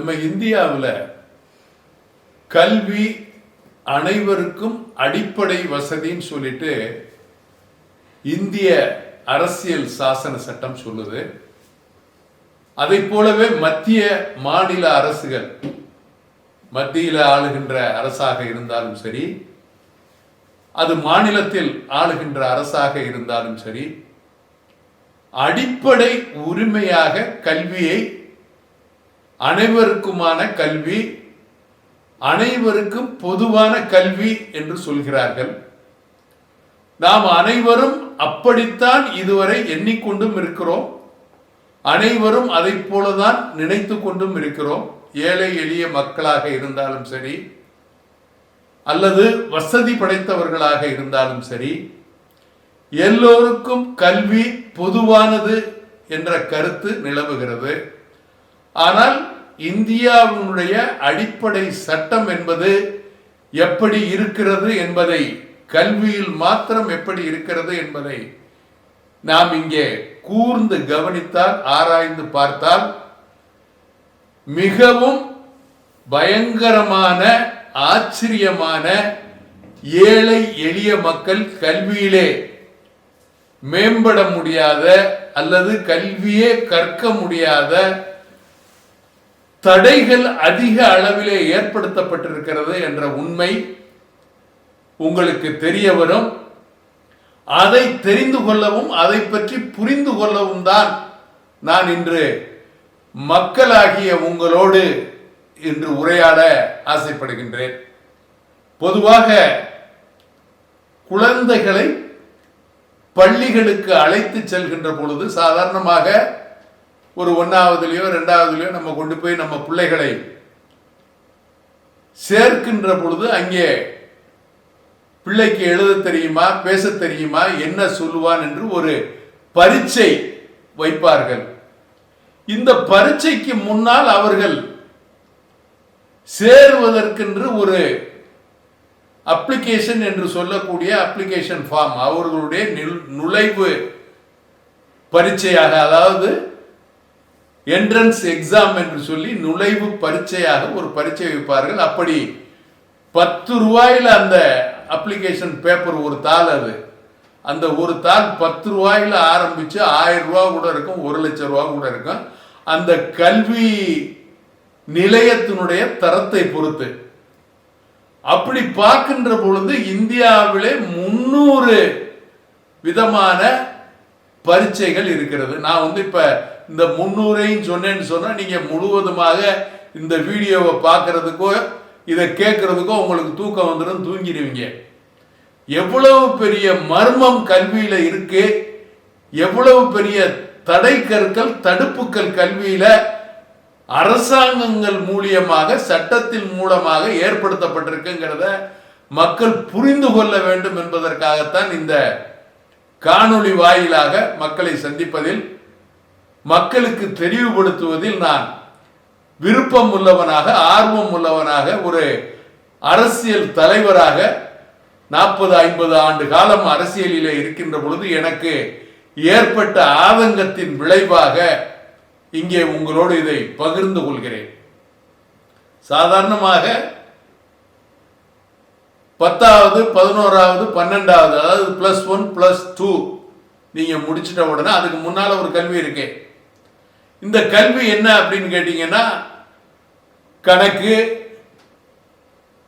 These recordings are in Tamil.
நம்ம இந்தியாவில் கல்வி அனைவருக்கும் அடிப்படை வசதின்னு சொல்லிட்டு இந்திய அரசியல் சாசன சட்டம் சொல்லுது. அதை போலவே மத்திய மாநில அரசுகள் மத்தியில் ஆளுகின்ற அரசாக இருந்தாலும் சரி அது மாநிலத்தில் ஆளுகின்ற அரசாக இருந்தாலும் சரி அடிப்படை உரிமையாக கல்வியை அனைவருக்குமான கல்வி அனைவருக்கும் பொதுவான கல்வி என்று சொல்கிறார்கள். நாம் அனைவரும் அப்படித்தான் இதுவரை எண்ணிக்கொண்டும் இருக்கிறோம். அனைவரும் அதை போலதான் நினைத்து கொண்டும் இருக்கிறோம். ஏழை எளிய மக்களாக இருந்தாலும் சரி அல்லது வசதி படைத்தவர்களாக இருந்தாலும் சரி எல்லோருக்கும் கல்வி பொதுவானது என்ற கருத்து நிலவுகிறது. ஆனால் இந்தியாவினுடைய அடிப்படை சட்டம் என்பது எப்படி இருக்கிறது என்பதை கல்வியில் மாத்திரம் எப்படி இருக்கிறது என்பதை நாம் இங்கே கூர்ந்து கவனித்தால் ஆராய்ந்து பார்த்தால் மிகவும் பயங்கரமான ஆச்சரியமான ஏழை எளிய மக்கள் கல்வியிலே மேம்பட முடியாத அல்லது கல்வியே கற்க முடியாத தடைகள் அதிக அளவிலே ஏற்படுத்தப்பட்டிருக்கிறது என்ற உண்மை உங்களுக்கு தெரிய வரும் அதை தெரிந்து கொள்ளவும் அதை பற்றி புரிந்து கொள்ளவும் தான் நான் இன்று மக்களாகிய உங்களோடு இன்று உரையாட ஆசைப்படுகின்றேன். பொதுவாக குழந்தைகளை பள்ளிகளுக்கு அழைத்து செல்கின்ற பொழுது சாதாரணமாக ஒரு ஒன்றாவதுலேயோ ரெண்டாவதுலையோ நம்ம கொண்டு போய் நம்ம பிள்ளைகளை சேர்க்கின்ற பொழுது அங்கே பிள்ளைக்கு எழுத தெரியுமா பேச தெரியுமா என்ன சொல்லுவான் என்று ஒரு பரீட்சை வைப்பார்கள். இந்த பரீட்சைக்கு முன்னால் அவர்கள் சேருவதற்கென்று ஒரு அப்ளிகேஷன் என்று சொல்லக்கூடிய அப்ளிகேஷன் ஃபார்ம் அவர்களுடைய நுழைவு பரீட்சையாக அதாவது என்ட்ரன்ஸ் எக்ஸாம் என்று சொல்லி நுழைவு பரீட்சையாக ஒரு பரீட்சை வைப்பார்கள். அப்படி பத்து ரூபாயில் அந்த அப்ளிகேஷன் பேப்பர் ஒரு தாள் அது. அந்த ஒரு தாள் பத்து ரூபாயில் ஆரம்பித்து ஆயிரம் ரூபா கூட இருக்கும் ஒரு லட்சம் ரூபா கூட இருக்கும். அந்த கல்வி நிலையத்தினுடைய தரத்தை பொறுத்து. அப்படி பார்க்கின்ற பொழுது இந்தியாவிலே முன்னூறு விதமான பரீட்சைகள் இருக்கிறது. நான் வந்து இப்போ இந்த முன்னூறையும் சொன்னேன்னு சொன்னால் நீங்கள் முழுவதுமாக இந்த வீடியோவை பார்க்குறதுக்கோ இதை கேட்குறதுக்கோ உங்களுக்கு தூக்கம் வந்துடும் தூங்கிடுவீங்க. எவ்வளவு பெரிய மர்மம் கல்வியில் இருக்கு. எவ்வளவு பெரிய தடை கற்கள் தடுப்புக்கள் கல்வியில் அரசாங்கங்கள் மூலியமாக சட்டத்தின் மூலமாக ஏற்படுத்தப்பட்டிருக்குங்கிறத மக்கள் புரிந்து கொள்ள வேண்டும் என்பதற்காகத்தான் இந்த காணொளி வாயிலாக மக்களை சந்திப்பதில் மக்களுக்கு தெளிவுபடுத்துவதில் நான் விருப்பம் உள்ளவனாக ஆர்வம் உள்ளவனாக ஒரு அரசியல் தலைவராக நாற்பது ஐம்பது ஆண்டு காலம் அரசியலிலே இருக்கின்ற பொழுது எனக்கு ஏற்பட்ட ஆதங்கத்தின் விளைவாக இங்கே உங்களோடு இதை பகிர்ந்து கொள்கிறேன். சாதாரணமாக பத்தாவது பதினோராவது பன்னெண்டாவது அதாவது பிளஸ் ஒன் பிளஸ் டூ நீங்க முடிச்சிட்ட உடனே அதுக்கு முன்னால ஒரு கல்வி இருக்கேன் இந்த கல்வி என்ன அப்படின்னு கேட்டீங்கன்னா கணக்கு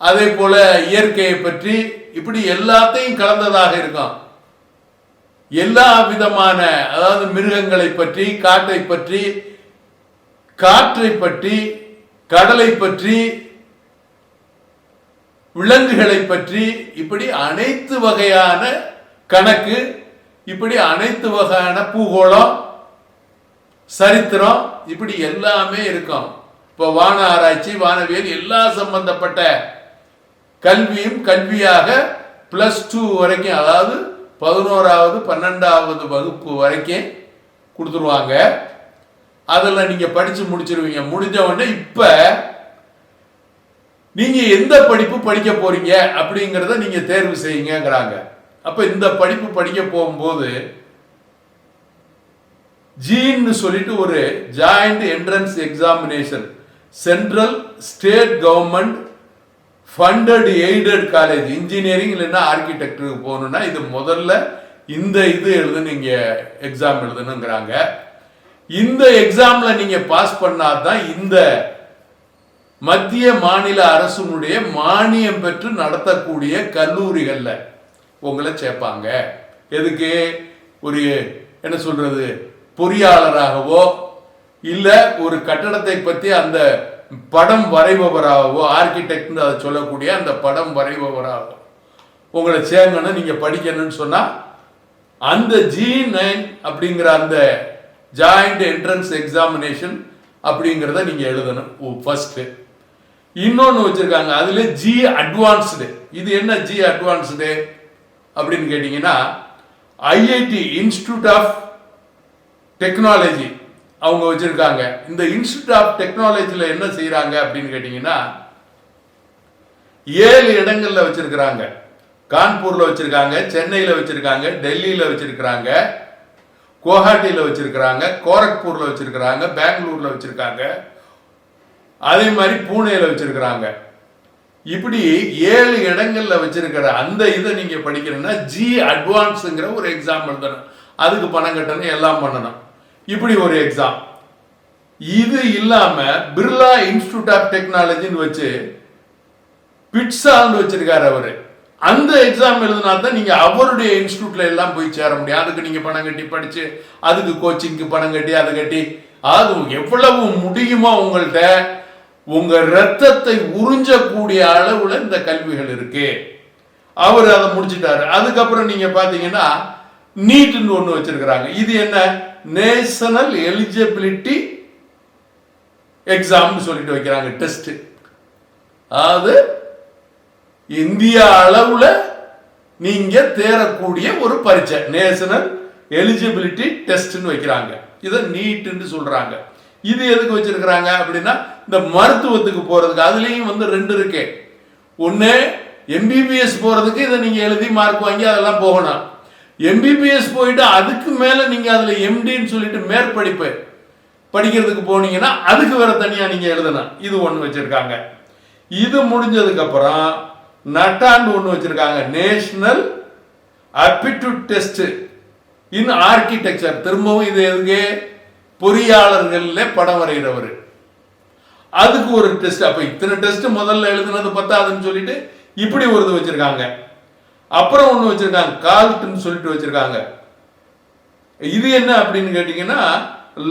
அதே போல இயற்கையை பற்றி இப்படி எல்லாத்தையும் கலந்ததாக இருக்கும். எல்லா விதமான அதாவது மிருகங்களை பற்றி காட்டை பற்றி காற்றை பற்றி கடலை பற்றி விலங்குகளை பற்றி இப்படி அனைத்து வகையான கணக்கு இப்படி அனைத்து வகையான பூகோளம் சரித்திரம் இப்படி எல்லாமே இருக்கும். இப்போ வான ஆராய்ச்சி வானவியல் எல்லா சம்பந்தப்பட்ட கல்வியும் கல்வியாக பிளஸ் டூ வரைக்கும் அதாவது பதினோராவது பன்னெண்டாவது வகுப்பு வரைக்கும் கொடுத்துருவாங்க. அதில் நீங்கள் படித்து முடிச்சிருவீங்க. முடிஞ்ச உடனே இப்போ நீங்கள் எந்த படிப்பு படிக்க போகிறீங்க அப்படிங்கிறத நீங்கள் தேர்வு செய்யுங்கிறாங்க அப்போ இந்த படிப்பு படிக்க போகும்போது ஜீன்னு சொல்லிட்டு ஒரு joint entrance examination central state government funded aided college engineering இல்லைன்னா ஆர்கிடெக்டருக்கு போகணுன்னா இது முதல்ல இந்த இது எழுது நீங்கள் எக்ஸாம் எழுதணுங்கிறாங்க. இந்த எக்ஸாமில் நீங்கள் பாஸ் பண்ணாதான் இந்த மத்திய மாநில அரசுனுடைய மானியம் பெற்று நடத்தக்கூடிய கல்லூரிகளில் உங்களை சேர்ப்பாங்க. எதுக்கு? ஒரு என்ன சொல்கிறது பொறியாளராகவோ இல்லை ஒரு கட்டடத்தை பற்றி அந்த படம் வரைபவராகவோ ஆர்கிடெக்ட் அதை சொல்லக்கூடிய அந்த படம் வரைபவராகவோ உங்களை சேர்ங்கன்னு நீங்கள் படிக்கணும்னு சொன்னால் அந்த ஜி நைன் அப்படிங்கிற அந்த ஜாயிண்ட் என்ட்ரன்ஸ் எக்ஸாமினேஷன் அப்படிங்கிறத நீங்கள் எழுதணும். ஃபர்ஸ்ட் இன்னொன்று வச்சுருக்காங்க அதில் ஜி அட்வான்ஸ்டு இது என்ன ஜி அட்வான்ஸ்டு அப்படின்னு கேட்டிங்கன்னா ஐஐடி இன்ஸ்டிடியூட் ஆஃப் டெக்னாலஜி அவங்க வச்சுருக்காங்க. இந்த இன்ஸ்டியூட் ஆஃப் டெக்னாலஜியில் என்ன செய்கிறாங்க அப்படின்னு கேட்டிங்கன்னா ஏழு இடங்களில் வச்சுருக்கிறாங்க. கான்பூரில் வச்சுருக்காங்க சென்னையில் வச்சுருக்காங்க டெல்லியில் வச்சுருக்கிறாங்க குவஹாட்டியில் வச்சுருக்கிறாங்க கோரக்பூரில் வச்சுருக்கிறாங்க பெங்களூரில் வச்சுருக்காங்க. அதே மாதிரி பூனேயில் வச்சுருக்கிறாங்க. இப்படி ஏழு இடங்களில் வச்சுருக்கிற அந்த இதை நீங்கள் படிக்கணும்னா ஜி அட்வான்ஸுங்கிற ஒரு எக்ஸாம் எழுதணும். அதுக்கு பணம் கட்டணும் எல்லாம் பண்ணணும். இப்படி ஒரு எக்ஸாம் இது இல்லாம பிர்லா இன்ஸ்டிடியூட் ஆஃப் டெக்னாலஜின்னு வச்சு பிட்சால்னு வச்சிருக்காரு அவரு. அந்த எக்ஸாம் எழுதினா தான் நீங்க அவருடைய இன்ஸ்டியூட்ல எல்லாம் போய் சேர முடியும். அதுக்கு நீங்க பணம் கட்டி படிச்சு அதுக்கு கோச்சிங்க்கு பணம் கட்டி அதை கட்டி அது எவ்வளவு முடியுமோ உங்கள்கிட்ட உங்க ரத்தத்தை உறிஞ்சக்கூடிய அளவுல இந்த கல்விகள் இருக்கு. அவர் அதை முடிச்சிட்டாரு. அதுக்கப்புறம் நீங்க பாத்தீங்கன்னா நீட்னு ஒன்று வச்சிருக்கிறாங்க. இது என்ன? நேஷனல் எலிஜிபிலிட்டி எக்ஸாம்னு சொல்லிட்டு வைக்கிறாங்க டெஸ்ட் அதாவது இந்தியா அளவுல நீங்க தேரக்கூடிய ஒரு பரீட்சை. நேஷனல் எலிஜிபிலிட்டி டெஸ்ட்னு வைக்கிறாங்க. இதை நீட்டுன்னு சொல்றாங்க. இது எதுக்கு வச்சிருக்கிறாங்க அப்படின்னா இந்த மருத்துவத்துக்கு போறதுக்கு. அதுலேயும் வந்து ரெண்டு இருக்கு. ஒன்று எம்பிபிஎஸ் போறதுக்கு இதை நீங்க எழுதி மார்க் வாங்கி அதெல்லாம் போகணும். எம்பிபிஎஸ் போயிட்டு அதுக்கு மேலே நீங்கள் அதில் எம்டின்னு சொல்லிட்டு மேற்படிப்பு படிக்கிறதுக்கு போனீங்கன்னா அதுக்கு வேற தனியாக நீங்கள் எழுதணும் இது ஒன்று வச்சுருக்காங்க. இது முடிஞ்சதுக்கப்புறம் நட்டாண்டு ஒன்று வச்சுருக்காங்க. National aptitude test in architecture திரும்பவும் இது எதுக்கு? பொறியாளர்கள்ல படம் வரைகிறவர். அதுக்கு ஒரு டெஸ்ட். அப்போ இத்தனை டெஸ்ட் முதல்ல எழுதுனது பத்தாதுன்னு சொல்லிட்டு இப்படி ஒரு இது வச்சுருக்காங்க. அப்புறம் ஒன்று வச்சிருக்காங்க. கால்ட்னு சொல்லிட்டு வச்சிருக்காங்க. இது என்ன அப்படின்னு கேட்டிங்கன்னா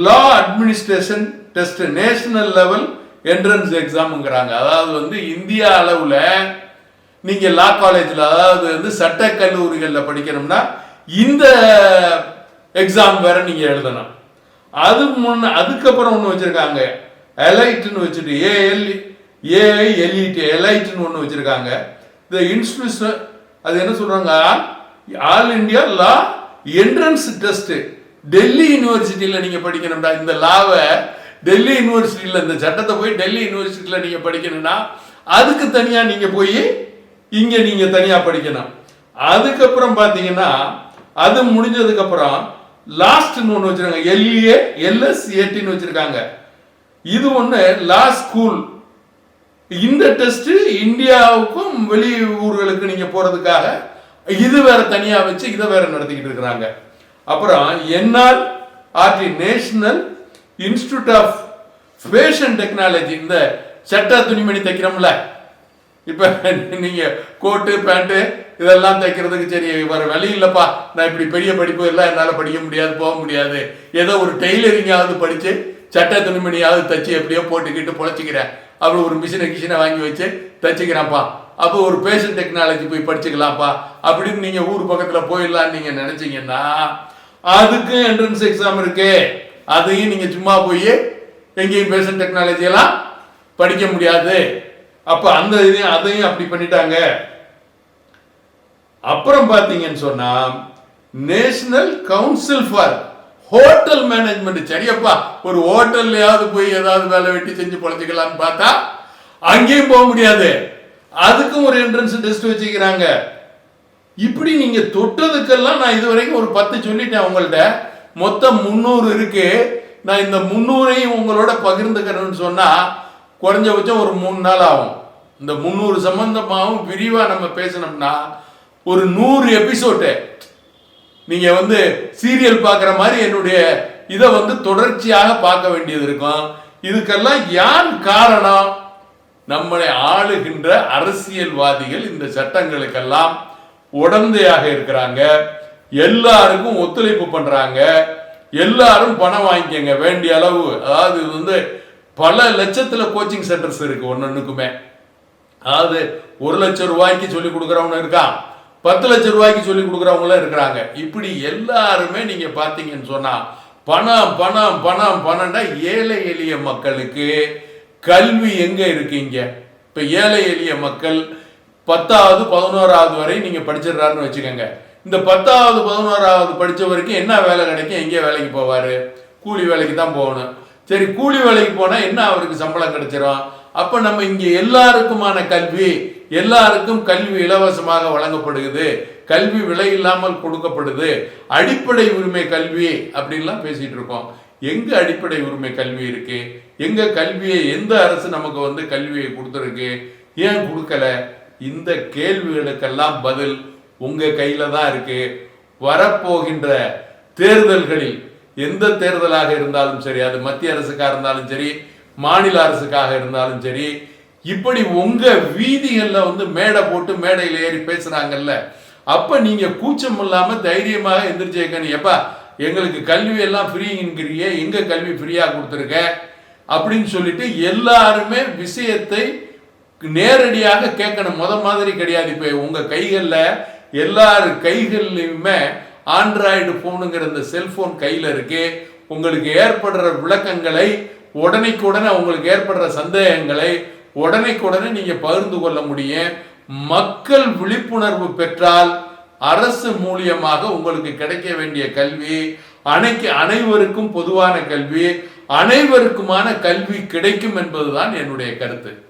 law administration test national level entrance எக்ஸாம்ங்கிறாங்க அதாவது வந்து இந்தியா அளவில் நீங்கள் லா காலேஜில் அதாவது வந்து சட்ட கல்லூரிகளில் படிக்கணும்னா இந்த எக்ஸாம் வேற நீங்கள் எழுதணும். அது முன்ன அதுக்கப்புறம் ஒன்று வச்சுருக்காங்க. எலைட்னு வச்சுட்டு ஏஎல் ஏஐ எல்இடி எலைட்னு ஒன்று வச்சுருக்காங்க. இந்த இன்ஸ்டியூஷன் அது என்ன சொல்றாங்க? All India law entrance test Delhi யூனிவர்சிட்டியில் நீங்க படிக்கணும்டா இந்த லாவை டெல்லி யூனிவர்சிட்டியில் இந்த சட்டத்தை போய் டெல்லி யூனிவர்சிட்டியில் நீங்க படிக்கணும்னா அதுக்கு தனியா நீங்க போய் இங்க நீங்க தனியா படிக்கணும். அதுக்கப்புறம் பாத்தீங்கன்னா அது முடிஞ்சதுக்கு அப்புறம் லாஸ்ட்னு ஒன்று வச்சிருக்காங்க எல்ஏ எல்எஸ் ஏடின்னு வச்சிருக்காங்க. இது ஒன்று லா ஸ்கூல் இந்த டெஸ்ட் இந்தியாவுக்கும் வெளி ஊர்களுக்கு நீங்க போறதுக்காக இது வேற தனியா வச்சு இதை வேற நடத்திக்கிட்டு இருக்கிறாங்க. அப்புறம் NR RT national institute of fashion technology இந்த சட்ட துணிமணி தைக்கிறோம்ல. இப்ப நீங்க கோட்டு பேண்ட்டு இதெல்லாம் தைக்கிறதுக்கு சரி வேற வழி இல்லப்பா. நான் இப்படி பெரிய படிப்பு எல்லாம் என்னால படிக்க முடியாது போக முடியாது. ஏதோ ஒரு டெய்லரிங்காவது படிச்சு சட்டை துணிமணியாவது தச்சு எப்படியோ போட்டுக்கிட்டு பொழைச்சிக்கிறேன். அப்படி ஒரு மிஷினை கிஷினை வாங்கி வச்சு தச்சுக்கிறேன்ப்பா. அப்போ ஒரு பேஷன் டெக்னாலஜி போய் படிச்சுக்கலாம்ப்பா. அப்படின்னு நீங்கள் ஊர் பக்கத்தில் போயிடலாம்னு நீங்கள் நினச்சிங்கன்னா அதுக்கு என்ட்ரன்ஸ் எக்ஸாம் இருக்கு. அதையும் நீங்கள் சும்மா போய் எங்கேயும் பேஷன் டெக்னாலஜியெல்லாம் படிக்க முடியாது. அப்போ அந்த இதையும் அதையும் அப்படி பண்ணிட்டாங்க. அப்புறம் பார்த்தீங்கன்னு சொன்னால் national council for hotel management சரியப்பா ஒரு ஹோட்டல்லையாவது போய் ஏதாவது வேலை வெட்டி செஞ்சு பழச்சிக்கலாம்னு பார்த்தா அங்கேயும் போக முடியாது. அதுக்கும் ஒரு என்ட்ரன்ஸ் டெஸ்ட் வச்சுக்கிறாங்க. இப்படி நீங்க தொட்டதுக்கெல்லாம் நான் இது வரைக்கும் ஒரு பத்து சொல்லிட்டேன் உங்கள்ட்ட. மொத்தம் முந்நூறு இருக்கு. நான் இந்த முந்நூறையும் உங்களோட பகிர்ந்துக்கிறேன்னு சொன்னா குறைஞ்சபட்சம் ஒரு மூணு நாள் ஆகும். இந்த முந்நூறு சம்பந்தமாகவும் விரிவாக நம்ம பேசினோம்னா ஒரு நூறு எபிசோடு நீங்க வந்து சீரியல் பார்க்குற மாதிரி என்னுடைய இதை வந்து தொடர்ச்சியாக பார்க்க வேண்டியது இருக்கும். இதுக்கெல்லாம் யார் காரணம்? நம்மளை ஆளுகின்ற அரசியல்வாதிகள் இந்த சட்டங்களுக்கெல்லாம் உடந்தையாக இருக்கிறாங்க. எல்லாருக்கும் ஒத்துழைப்பு பண்றாங்க. எல்லாரும் பணம் வாங்கிக்கங்க. வேண்டிய அளவு அதாவது இது வந்து பல லட்சத்துல கோச்சிங் சென்டர்ஸ் இருக்கு ஒன்னொன்னுக்குமே அதாவது ஒரு லட்சம் ரூபாய்க்கு சொல்லி கொடுக்குறவங்க இருக்கான். பத்து லட்சம் ரூபாய்க்கு சொல்லி கொடுக்குறவங்களும் இருக்கிறாங்க. இப்படி எல்லாருமே நீங்க பார்த்தீங்கன்னு சொன்னா பணம் பணம் பணம் பணம்னா ஏழை எளிய மக்களுக்கு கல்வி எங்க இருக்கீங்க இப்ப ஏழை எளிய மக்கள் பத்தாவது பதினோராவது வரை நீங்க படிச்சிடுறாருன்னு வச்சுக்கோங்க. இந்த பத்தாவது பதினோராவது படித்த வரைக்கும் என்ன வேலை கிடைக்கும்? எங்கே வேலைக்கு போவார்? கூலி வேலைக்கு தான் போகணும். சரி கூலி வேலைக்கு போனால் என்ன அவருக்கு சம்பளம் கிடைச்சிரும்? அப்போ நம்ம இங்கே எல்லாருக்குமான கல்வி எல்லாருக்கும் கல்வி இலவசமாக வழங்கப்படுகிறது. கல்வி விலை இல்லாமல் கொடுக்கப்படுது. அடிப்படை உரிமை கல்வி அப்படின்லாம் பேசிட்டு இருக்கோம். எங்க அடிப்படை உரிமை கல்வி இருக்கு? எங்க கல்வியை எந்த அரசு நமக்கு வந்து கல்வியை கொடுத்துருக்கு? ஏன் கொடுக்கல? இந்த கேள்விகளுக்கெல்லாம் பதில் உங்க கையில தான் இருக்கு. வரப்போகின்ற தேர்தல்களில் எந்த தேர்தலாக இருந்தாலும் சரி அது மத்திய அரசுக்காக இருந்தாலும் சரி மாநில அரசுக்காக இருந்தாலும் சரி இப்படி உங்க வீதிகள்ல வந்து மேடை போட்டு மேடையில் ஏறி பேசுறாங்கல்ல அப்ப நீங்க கூச்சம் இல்லாம தைரியமாக எந்திரிச்சு எப்பா எங்களுக்கு கல்வி எல்லாம் ஃப்ரீங்கிறீங்க எங்க கல்வி ஃப்ரீயா கொடுத்துருக்க? அப்படின்னு சொல்லிட்டு எல்லாருமே விஷயத்தை நேரடியாக கேட்கணும். முத மாதிரி கிடையாது. இப்போ உங்க கைகளில் எல்லார் கைகள்லையுமே ஆண்ட்ராய்டு ஃபோனுங்கிற இந்த செல்போன் கையில் இருக்கு. உங்களுக்கு ஏற்படுற விளக்கங்களை உடனைக்குடனே உங்களுக்கு ஏற்படுற சந்தேகங்களை உடனே நீங்க பகிர்ந்து கொள்ள முடியும். மக்கள் விழிப்புணர்வு பெற்றால் அரசு மூலியமாக உங்களுக்கு கிடைக்க வேண்டிய கல்வி அனைக்கு அனைவருக்கும் பொதுவான கல்வி அனைவருக்குமான கல்வி கிடைக்கும் என்பதுதான் என்னுடைய கருத்து.